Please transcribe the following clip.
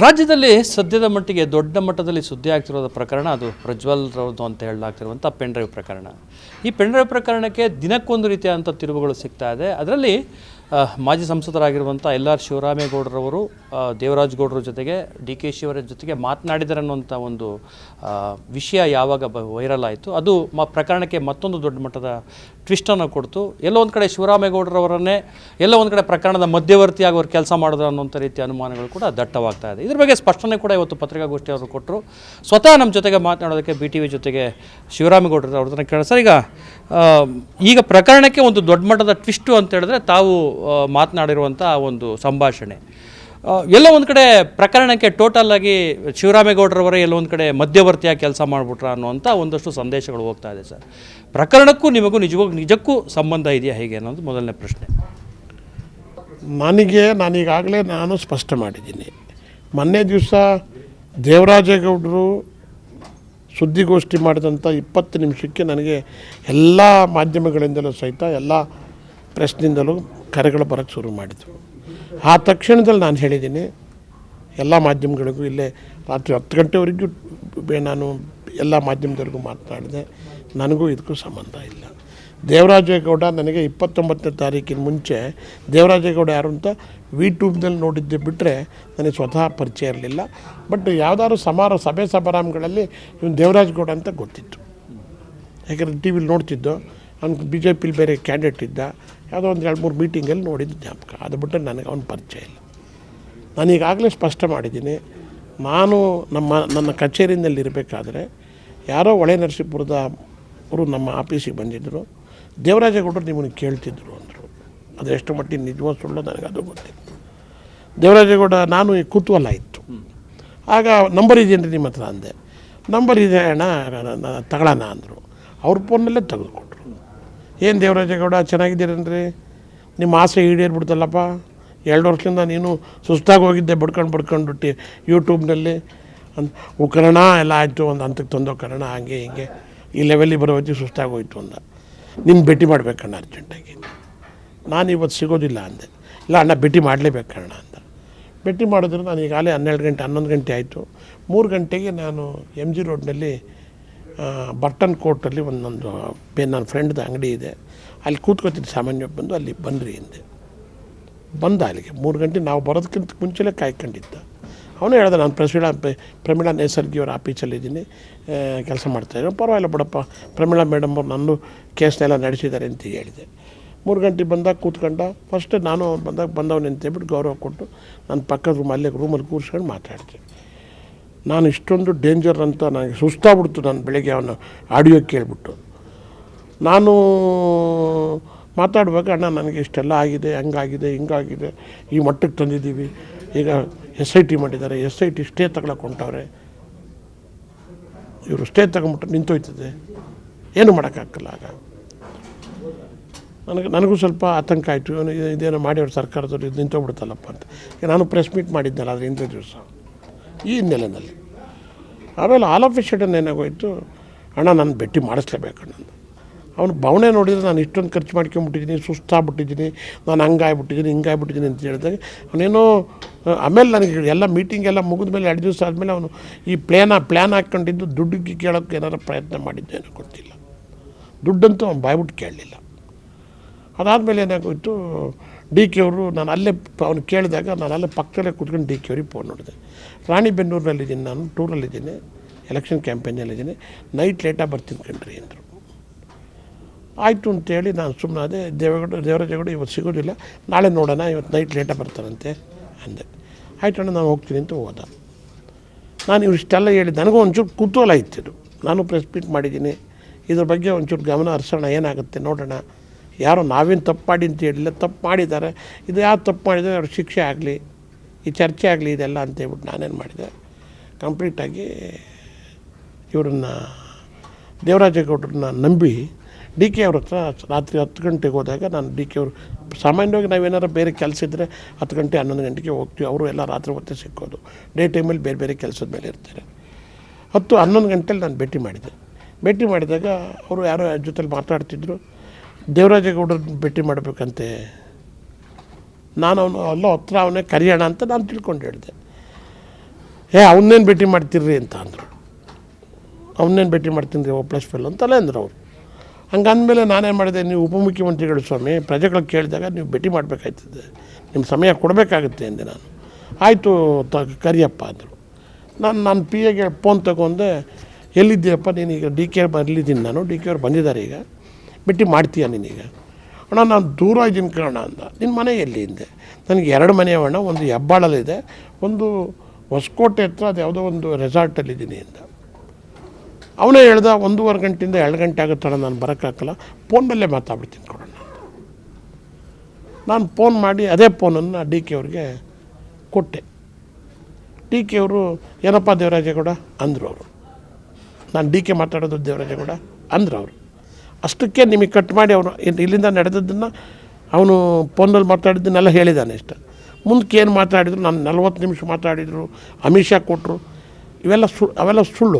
ರಾಜ್ಯದಲ್ಲಿ ಸದ್ಯದ ಮಟ್ಟಿಗೆ ದೊಡ್ಡ ಮಟ್ಟದಲ್ಲಿ ಸುದ್ದಿ ಆಗ್ತಿರೋದ ಪ್ರಕರಣ ಅದು ಪ್ರಜ್ವಲ್ ರವ್ರದ್ದು ಅಂತ ಹೇಳಲಾಗ್ತಿರುವಂಥ ಪೆಂಡ್ರೈವ್ ಪ್ರಕರಣ. ಈ ಪೆಂಡ್ರೈವ್ ಪ್ರಕರಣಕ್ಕೆ ದಿನಕ್ಕೊಂದು ರೀತಿಯಾದಂಥ ತಿರುವುಗಳು ಸಿಗ್ತಾ ಇದೆ. ಅದರಲ್ಲಿ ಮಾಜಿ ಸಂಸದರಾಗಿರುವಂಥ ಎಲ್ ಆರ್ ಶಿವರಾಮೇಗೌಡರವರು ದೇವರಾಜ್ ಗೌಡರ ಜೊತೆಗೆ ಡಿ ಕೆ ಶಿವರ ಜೊತೆಗೆ ಮಾತನಾಡಿದರನ್ನುವಂಥ ಒಂದು ವಿಷಯ ಯಾವಾಗ ಬ, ವೈರಲ್ ಆಯಿತು. ಅದು ಮ, ಪ್ರಕರಣಕ್ಕೆ ಮತ್ತೊಂದು ದೊಡ್ಡ ಮಟ್ಟದ ಟ್ವಿಸ್ಟನ್ನು ಕೊಡ್ತು. ಎಲ್ಲೋ ಒಂದು ಕಡೆ ಶಿವರಾಮೇಗೌಡರವರನ್ನೇ, ಎಲ್ಲೋ ಒಂದು ಕಡೆ ಪ್ರಕರಣದ ಮಧ್ಯವರ್ತಿಯಾಗಿ ಅವ್ರು ಕೆಲಸ ಮಾಡಿದ್ರು ಅನ್ನೋಂಥ ರೀತಿಯ ಅನುಮಾನಗಳು ಕೂಡ ದಟ್ಟವಾಗ್ತಾ ಇದೆ. ಇದ್ರ ಬಗ್ಗೆ ಸ್ಪಷ್ಟನೆ ಕೂಡ ಇವತ್ತು ಪತ್ರಿಕಾಗೋಷ್ಠಿಯವರು ಕೊಟ್ಟರು ಸ್ವತಃ ನಮ್ಮ ಜೊತೆಗೆ ಮಾತನಾಡೋದಕ್ಕೆ ಬಿ ಟಿ ವಿ ಜೊತೆಗೆ ಶಿವರಾಮೇಗೌಡರು ಅವ್ರನ್ನ ಕೇಳ ಸರ್, ಈಗ ಈಗ ಪ್ರಕರಣಕ್ಕೆ ಒಂದು ದೊಡ್ಡ ಮಟ್ಟದ ಟ್ವಿಸ್ಟು ಅಂತ ಹೇಳಿದ್ರೆ ತಾವು ಮಾತನಾಡಿರುವಂಥ ಒಂದು ಸಂಭಾಷಣೆ. ಎಲ್ಲೋ ಒಂದು ಕಡೆ ಪ್ರಕರಣಕ್ಕೆ ಟೋಟಲ್ ಆಗಿ ಶಿವರಾಮೇಗೌಡರವರೇ ಎಲ್ಲೋ ಒಂದು ಕಡೆ ಮಧ್ಯವರ್ತಿಯಾಗಿ ಕೆಲಸ ಮಾಡಿಬಿಟ್ರ ಅನ್ನುವಂಥ ಒಂದಷ್ಟು ಸಂದೇಶಗಳು ಹೋಗ್ತಾ ಇದೆ, ಸರ್. ಪ್ರಕರಣಕ್ಕೂ ನಿಮಗೂ ನಿಜವಾಗ್ ನಿಜಕ್ಕೂ ಸಂಬಂಧ ಇದೆಯಾ ಹೇಗೆ ಅನ್ನೋದು ಮೊದಲನೇ ಪ್ರಶ್ನೆ. ನನಗೆ ನಾನೀಗಾಗಲೇ ನಾನು ಸ್ಪಷ್ಟ ಮಾಡಿದ್ದೀನಿ. ಮೊನ್ನೆ ದಿವಸ ದೇವರಾಜೇಗೌಡರು ಸುದ್ದಿಗೋಷ್ಠಿ ಮಾಡಿದಂಥ ಇಪ್ಪತ್ತು ನಿಮಿಷಕ್ಕೆ ನನಗೆ ಎಲ್ಲ ಮಾಧ್ಯಮಗಳಿಂದಲೂ ಸಹಿತ ಎಲ್ಲ ಪ್ರೆಸ್ನಿಂದಲೂ ಕರೆಗಳು ಬರೋಕ್ಕೆ ಶುರು ಮಾಡಿದರು. ಆ ತಕ್ಷಣದಲ್ಲಿ ನಾನು ಹೇಳಿದ್ದೀನಿ, ಎಲ್ಲ ಮಾಧ್ಯಮಗಳಿಗೂ ಇಲ್ಲೇ ರಾತ್ರಿ ಹತ್ತು ಗಂಟೆವರೆಗೂ ನಾನು ಎಲ್ಲ ಮಾಧ್ಯಮದವ್ರಿಗೂ ಮಾತನಾಡಿದೆ, ನನಗೂ ಇದಕ್ಕೂ ಸಂಬಂಧ ಇಲ್ಲ. ದೇವರಾಜೇಗೌಡ ನನಗೆ ಇಪ್ಪತ್ತೊಂಬತ್ತನೇ ತಾರೀಕಿನ ಮುಂಚೆ, ದೇವರಾಜೇಗೌಡ ಯಾರು ಅಂತ ಯೂಟ್ಯೂಬ್ನಲ್ಲಿ ನೋಡಿದ್ದೆ ಬಿಟ್ಟರೆ ನನಗೆ ಸ್ವತಃ ಪರಿಚಯ ಇರಲಿಲ್ಲ. ಬಟ್ ಯಾವುದಾದ್ರು ಸಮಾರ ಸಭೆ ಸಮಾರಂಭಗಳಲ್ಲಿ ಇವನು ದೇವರಾಜೇಗೌಡ ಅಂತ ಗೊತ್ತಿತ್ತು. ಯಾಕಂದರೆ ಟಿ ವಿಲಿ ನೋಡ್ತಿದ್ದೋ ಅವ್ನು ಬಿ ಜೆ ಪಿಲಿ ಬೇರೆ ಕ್ಯಾಂಡಿಡೇಟ್ ಇದ್ದ, ಯಾವುದೋ ಒಂದು ಎರಡು ಮೂರು ಮೀಟಿಂಗಲ್ಲಿ ನೋಡಿದ್ದು ಜ್ಞಾಪಕ. ಅದು ಬಿಟ್ಟರೆ ನನಗೆ ಅವ್ನು ಪರಿಚಯ ಇಲ್ಲ. ನಾನು ಈಗಾಗಲೇ ಸ್ಪಷ್ಟ ಮಾಡಿದ್ದೀನಿ, ನಾನು ನಮ್ಮ, ನನ್ನ ಕಚೇರಿಯಲ್ಲಿರಬೇಕಾದ್ರೆ ಯಾರೋ ಹೊಳೆ ನರಸೀಪುರದ ಅವರು ನಮ್ಮ ಆಫೀಸಿಗೆ ಬಂದಿದ್ದರು ದೇವರಾಜೇಗೌಡರು ನಿಮ್ಮನ್ನು ಕೇಳ್ತಿದ್ರು ಅಂದರು. ಅದು ಎಷ್ಟು ಮಟ್ಟಿಗೆ ನಿಜವೋ ಸುಳ್ಳು ನನಗೆ ಅದು ಗೊತ್ತಿಲ್ಲ. ದೇವರಾಜೇಗೌಡ, ನಾನು ಈ ಕುತೂಹಲ ಇತ್ತು. ಆಗ ನಂಬರ್ ಇದೆಯೇನ್ರಿ ನಿಮ್ಮ ಹತ್ರ ಅಂದೆ. ನಂಬರ್ ಇದೆ ಅಣ್ಣ ತಗೊಳ್ಳೋಣ ಅಂದರು. ಅವ್ರ ಫೋನಲ್ಲೇ ತೆಗೆದುಕೊಟ್ರು. ಏನು ದೇವರಾಜೇಗೌಡ ಚೆನ್ನಾಗಿದ್ದೀರೇನ್ರಿ? ನಿಮ್ಮ ಆಸೆ ಈಡೇರ್ಬಿಡ್ತಲ್ಲಪ್ಪ. ಎರಡು ವರ್ಷದಿಂದ ನೀನು ಸುಸ್ತಾಗಿ ಹೋಗಿದ್ದೆ, ಬಡ್ಕೊಂಡು ಬಡ್ಕೊಂಡು ಬಿಟ್ಟು ಯೂಟ್ಯೂಬ್ನಲ್ಲಿ ಅಂತ ಉಕರಣ ಎಲ್ಲ ಆಯಿತು ಒಂದು ಹಂತಕ್ಕೆ ತಂದೋ ಕನ್ನಡ ಹಂಗೆ ಹಿಂಗೆ. ಈ ಲೆವೆಲ್ಲಿಗೆ ಬರೋ ಹೊತ್ತಿಗೆ ಸುಸ್ತಾಗಿ ಹೋಯ್ತು ಅಂದ. ನಿನ್ನ ಭೇಟಿ ಮಾಡ್ಬೇಕಣ್ಣ ಅರ್ಜೆಂಟಾಗಿ. ನಾನು ಇವತ್ತು ಸಿಗೋದಿಲ್ಲ ಅಂದೆ. ಇಲ್ಲ, ಅಣ್ಣ, ಭೇಟಿ ಮಾಡಲೇಬೇಕಣ್ಣ ಅಂತ ಭೇಟಿ ಮಾಡಿದ್ರೆ ನಾನು ಈಗಾಗಲೇ ಹನ್ನೆರಡು ಗಂಟೆ, ಹನ್ನೊಂದು ಗಂಟೆ ಆಯಿತು. ಮೂರು ಗಂಟೆಗೆ ನಾನು ಎಂ ಜಿ ರೋಡ್ನಲ್ಲಿ ಬರ್ಟನ್ ಕೋರ್ಟಲ್ಲಿ ಒಂದೊಂದು ಪೇ ನನ್ನ ಫ್ರೆಂಡ್ದ ಅಂಗಡಿ ಇದೆ. ಅಲ್ಲಿ ಕೂತ್ಕೋತೀನಿ ಸಾಮಾನ್ಯ ಬಂದು ಅಲ್ಲಿ ಬನ್ನಿರಿ ಹಿಂದೆ ಬಂದ ಅಲ್ಲಿಗೆ, ಮೂರು ಗಂಟೆ ನಾವು ಬರೋದಕ್ಕಿಂತ ಮುಂಚೆಲೇ ಕಾಯ್ಕೊಂಡಿದ್ದ. ಅವನು ಹೇಳ್ದೆ, ನಾನು ಪ್ರಮೀಳಾ ಪ್ರಮೀಳಾ ನೇಸರ್ಗಿ ಅವ್ರ ಆಫೀಸಲ್ಲಿದ್ದೀನಿ ಕೆಲಸ ಮಾಡ್ತಾಯಿದ್ದೀನಿ ಪರವಾಗಿಲ್ಲ ಬಿಡಪ್ಪ ಪ್ರಮೀಳಾ ಮೇಡಮ್ ಅವ್ರು ನನ್ನ ಕೇಸ್ನೆಲ್ಲ ನಡೆಸಿದ್ದಾರೆ ಅಂತ ಹೇಳಿದೆ. ಮೂರು ಗಂಟೆ ಬಂದಾಗ ಕೂತ್ಕೊಂಡ ಫಸ್ಟ್ ನಾನು ಅವ್ನು ಬಂದಾಗ ಬಂದವನು ಅಂತೇಳ್ಬಿಟ್ಟು ಗೌರವ ಕೊಟ್ಟು ನನ್ನ ಪಕ್ಕದ ರೂಮ್ ಅಲ್ಲೇ ರೂಮಲ್ಲಿ ಕೂರಿಸ್ಕೊಂಡು ಮಾತಾಡ್ದೆ. ನಾನು ಇಷ್ಟೊಂದು ಡೇಂಜರ್ ಅಂತ ನನಗೆ ಸುಸ್ತಾಗ್ಬಿಡ್ತು ನಾನು ಬೆಳಗ್ಗೆ ಅವನ ಆಡಿಯೋ ಕೇಳಿಬಿಟ್ಟು. ನಾನು ಮಾತಾಡುವಾಗ, ಅಣ್ಣ, ನನಗೆ ಇಷ್ಟೆಲ್ಲ ಆಗಿದೆ, ಹಂಗಾಗಿದೆ, ಹಿಂಗಾಗಿದೆ, ಈ ಮಟ್ಟಕ್ಕೆ ತಂದಿದ್ದೀವಿ. ಈಗ ಎಸ್ ಐ ಟಿ ಮಾಡಿದ್ದಾರೆ ಎಸ್ ಐ ಟಿ ಸ್ಟೇ ತಗೊಳಕ್ಕೆ ಹೊಂಟವ್ರೆ. ಇವರು ಸ್ಟೇ ತಗೊಂಬಿಟ್ಟು ನಿಂತೋಯ್ತದೆ. ಏನು ಮಾಡೋಕ್ಕಾಗಲ್ಲ ಆಗ. ನನಗೆ, ನನಗೂ ಸ್ವಲ್ಪ ಆತಂಕ ಆಯಿತು. ಇದೇನು ಇದು- ಇದೇನೋ ಮಾಡಿ ಅವ್ರು ಸರ್ಕಾರದವ್ರು, ಇದು ನಿಂತೋಗ್ಬಿಡ್ತಲ್ಲಪ್ಪ ಅಂತ. ಈಗ ನಾನು ಪ್ರೆಸ್ ಮೀಟ್ ಮಾಡಿದ್ದಲ್ಲ ಅದ್ರ ಹಿಂದೆ ದಿವಸ. ಈ ನೆಲೆಯಲ್ಲಿ. ಆಮೇಲೆ ಆಲ್ ಆಫ್ ಎ ಏನಾಗೋಯಿತು, ಅಣ್ಣ ನಾನು ಭೇಟಿ ಮಾಡಿಸ್ಲೇಬೇಕಣ್ಣ. ಅವನು ಭಾವನೆ ನೋಡಿದರೆ ನಾನು ಇಷ್ಟೊಂದು ಖರ್ಚು ಮಾಡ್ಕೊಂಬಿಟ್ಟಿದ್ದೀನಿ, ಸುಸ್ತಾಗ್ಬಿಟ್ಟಿದ್ದೀನಿ, ನಾನು ಹಂಗಾಗ್ಬಿಟ್ಟಿದ್ದೀನಿ, ಹಿಂಗಾಗ್ಬಿಟ್ಟಿದ್ದೀನಿ ಅಂತ ಹೇಳಿದಾಗ ಅವನೇನೋ, ಆಮೇಲೆ ನನಗೆ ಎಲ್ಲ ಮೀಟಿಂಗ್ ಎಲ್ಲ ಮುಗಿದ ಮೇಲೆ ಎರಡು ದಿವಸ ಆದಮೇಲೆ ಅವನು ಈ ಪ್ಲ್ಯಾನ ಪ್ಲ್ಯಾನ್ ಹಾಕ್ಕೊಂಡಿದ್ದು ದುಡ್ಡಿಗೆ ಕೇಳೋಕ್ಕೆ ಏನಾರು ಪ್ರಯತ್ನ ಮಾಡಿದ್ದೇನೋ ಗೊತ್ತಿಲ್ಲ. ದುಡ್ಡಂತೂ ಅವ್ನು ಬಾಯ್ಬಿಟ್ಟು ಕೇಳಲಿಲ್ಲ. ಅದಾದಮೇಲೆ ಏನಾಗೋಯ್ತು ಡಿ ಕೆ ಅವರು ನಾನು ಅಲ್ಲೇ ಅವನು ಕೇಳಿದಾಗ ನಾನು ಅಲ್ಲೇ ಪಕ್ಕದಲ್ಲೇ ಕೂತ್ಕೊಂಡು ಡಿ ಕೆ ಅವ್ರಿಗೆ ಫೋನ್ ನೋಡಿದೆ. ರಾಣಿಬೆನ್ನೂರಿನಲ್ಲಿದ್ದೀನಿ ನಾನು, ಟೂರಲ್ಲಿದ್ದೀನಿ ಎಲೆಕ್ಷನ್ ಕ್ಯಾಂಪೇನಲ್ಲಿದ್ದೀನಿ ನೈಟ್ ಲೇಟಾಗಿ ಬರ್ತೀನಿ ಕಣ್ರಿ ಅಂದರು. ಆಯಿತು ಅಂತೇಳಿ ನಾನು ಸುಮ್ಮನೆ ಅದೇ ದೇವೇಗೌಡ ದೇವರಾಜೇಗೌಡ ಇವತ್ತು ಸಿಗೋದಿಲ್ಲ, ನಾಳೆ ನೋಡೋಣ, ಇವತ್ತು ನೈಟ್ ಲೇಟಾಗಿ ಬರ್ತಾರಂತೆ ಅಂದೆ. ಆಯ್ತು ಅಣ್ಣ, ನಾನು ಹೋಗ್ತೀನಿ ಅಂತ ಹೋದ. ನಾನು ಇವಿಷ್ಟೆಲ್ಲ ಹೇಳಿ ನನಗೂ ಒಂಚೂರು ಕುತೂಹಲ ಇದು. ನಾನು ಪ್ರೆಸ್ ಮೀಟ್ ಮಾಡಿದ್ದೀನಿ. ಇದ್ರ ಬಗ್ಗೆ ಒಂಚೂರು ಗಮನ ಹರಿಸೋಣ, ಏನಾಗುತ್ತೆ ನೋಡೋಣ. ಯಾರೋ ನಾವೇನು ತಪ್ಪು ಮಾಡಿ ಅಂತ ಹೇಳಿಲ್ಲ, ತಪ್ಪು ಮಾಡಿದ್ದಾರೆ. ಇದು ಯಾವ ತಪ್ಪು ಮಾಡಿದರೆ ಅವ್ರ ಶಿಕ್ಷೆ ಆಗಲಿ, ಈ ಚರ್ಚೆ ಆಗಲಿ, ಇದೆಲ್ಲ ಅಂತ ಹೇಳ್ಬಿಟ್ಟು ನಾನೇನು ಮಾಡಿದೆ. ಕಂಪ್ಲೀಟಾಗಿ ಇವ್ರನ್ನ ದೇವರಾಜೇಗೌಡರನ್ನ ನಂಬಿ ಡಿ ಕೆ ಅವ್ರ ಹತ್ರ ರಾತ್ರಿ ಹತ್ತು ಗಂಟೆಗೆ ಹೋದಾಗ ನಾನು ಡಿ ಕೆ ಅವರು, ಸಾಮಾನ್ಯವಾಗಿ ನಾವೇನಾರು ಬೇರೆ ಕೆಲಸ ಇದ್ದರೆ ಹತ್ತು ಗಂಟೆ, ಹನ್ನೊಂದು ಗಂಟೆಗೆ ಹೋಗ್ತೀವಿ. ಅವರು ಎಲ್ಲ ರಾತ್ರಿ ಹೊತ್ತೆ ಸಿಕ್ಕೋದು. ಡೇ ಟೈಮಲ್ಲಿ ಬೇರೆ ಬೇರೆ ಕೆಲಸದ ಮೇಲೆ ಇರ್ತಾರೆ. ಹತ್ತು ಹನ್ನೊಂದು ಗಂಟೆಲಿ ನಾನು ಭೇಟಿ ಮಾಡಿದೆ. ಭೇಟಿ ಮಾಡಿದಾಗ ಅವರು ಯಾರೋ ಜೊತೆಲಿ ಮಾತಾಡ್ತಿದ್ರು. ದೇವರಾಜೇಗೌಡರನ್ನ ಭೇಟಿ ಮಾಡಬೇಕಂತೆ. ನಾನು ಅವನು, ಅಲ್ಲೋ, ಹತ್ರ ಅವನೇ ಕರೆಯೋಣ ಅಂತ ನಾನು ತಿಳ್ಕೊಂಡು ಹೇಳಿದೆ. ಏ ಅವನ್ನೇನು ಭೇಟಿ ಮಾಡ್ತೀರ್ರಿ ಅಂತ ಅಂದರು. ಅವನ್ನೇನು ಭೇಟಿ ಮಾಡ್ತೀನಿ ರೀ ಪ್ಲಸ್ ಫೆಲ್ ಅಂತಲೇ ಅಂದರು ಅವರು. ಹಂಗಂದಮೇಲೆ ನಾನೇನು ಮಾಡಿದೆ, ನೀವು ಉಪಮುಖ್ಯಮಂತ್ರಿಗಳು ಸ್ವಾಮಿ, ಪ್ರಜೆಗಳು ಕೇಳಿದಾಗ ನೀವು ಭೇಟಿ ಮಾಡಬೇಕಾಯ್ತದೆ. ನಿಮ್ಮ ಸಮಯ ಕೊಡಬೇಕಾಗುತ್ತೆ ಅಂದೆ ನಾನು. ಆಯಿತು, ತ, ಕರಿಯಪ್ಪ ಅಂದರು. ನಾನು ನಾನು ಪಿ ಎಗೆ ಫೋನ್ ತಗೊಂಡೆ, ಎಲ್ಲಿದ್ದೀಯಪ್ಪ, ನೀನೀಗ ಡಿ ಕೆ ಬರಲಿದ್ದೀನಿ ನಾನು, ಡಿ ಕೆ ಅವ್ರು ಬಂದಿದ್ದಾರೆ ಈಗ. ಭೇಟಿ ಮಾಡ್ತೀಯ ನೀನೀಗ? ಅಣ್ಣ, ನಾನು ದೂರ ಇದ್ದೀನಿ ಕಣ ಅಂದ. ನಿನ್ನ ಮನೆ ಎಲ್ಲಿ ಹಿಂದೆ? ನನಗೆ ಎರಡು ಮನೆ ಅಣ್ಣ, ಒಂದು ಹೆಬ್ಬಾಳಲ್ಲಿದೆ ಒಂದು ಹೊಸಕೋಟೆ ಹತ್ರ ಅದು ಯಾವುದೋ ಒಂದು ರೆಸಾರ್ಟಲ್ಲಿದ್ದೀನಿ ಅಂತ ಅವನೇ ಹೇಳ್ದ, ಒಂದೂವರೆ ಗಂಟೆಯಿಂದ ಎರಡು ಗಂಟೆ ಆಗುತ್ತಣ್ಣ ನಾನು ಬರೋಕ್ಕಾಗಲ್ಲ ಫೋನಲ್ಲೇ ಮಾತಾಡ್ಬಿಡ್ತೀನಿ ಕೊಡೋಣ ನಾನು ಫೋನ್ ಮಾಡಿ ಅದೇ ಫೋನನ್ನು ಡಿ ಕೆ ಅವ್ರಿಗೆ ಕೊಟ್ಟೆ. ಡಿ ಕೆ ಅವರು, ಏನಪ್ಪ ದೇವರಾಜೇಗೌಡ? ಅಂದರು ಅವರು. ನಾನು ಡಿ ಕೆ ಮಾತಾಡೋದು ದೇವರಾಜೇಗೌಡ? ಅಂದರು ಅವರು. ಅಷ್ಟಕ್ಕೆ ನಿಮಗೆ ಕಟ್ ಮಾಡಿ ಅವನು ಇಲ್ಲಿಂದ ನಡೆದದ್ದನ್ನು ಅವನು ಫೋನಲ್ಲಿ ಮಾತಾಡಿದ್ದನ್ನೆಲ್ಲ ಹೇಳಿದ್ದಾನೆ ಇಷ್ಟ. ಮುಂದಕ್ಕೆ ಏನು ಮಾತಾಡಿದ್ರು, ನಾನು ನಲ್ವತ್ತು ನಿಮಿಷ ಮಾತಾಡಿದರು, ಅಮಿಷ ಕೊಟ್ಟರು, ಇವೆಲ್ಲ ಸು ಅವೆಲ್ಲ ಸುಳ್ಳು.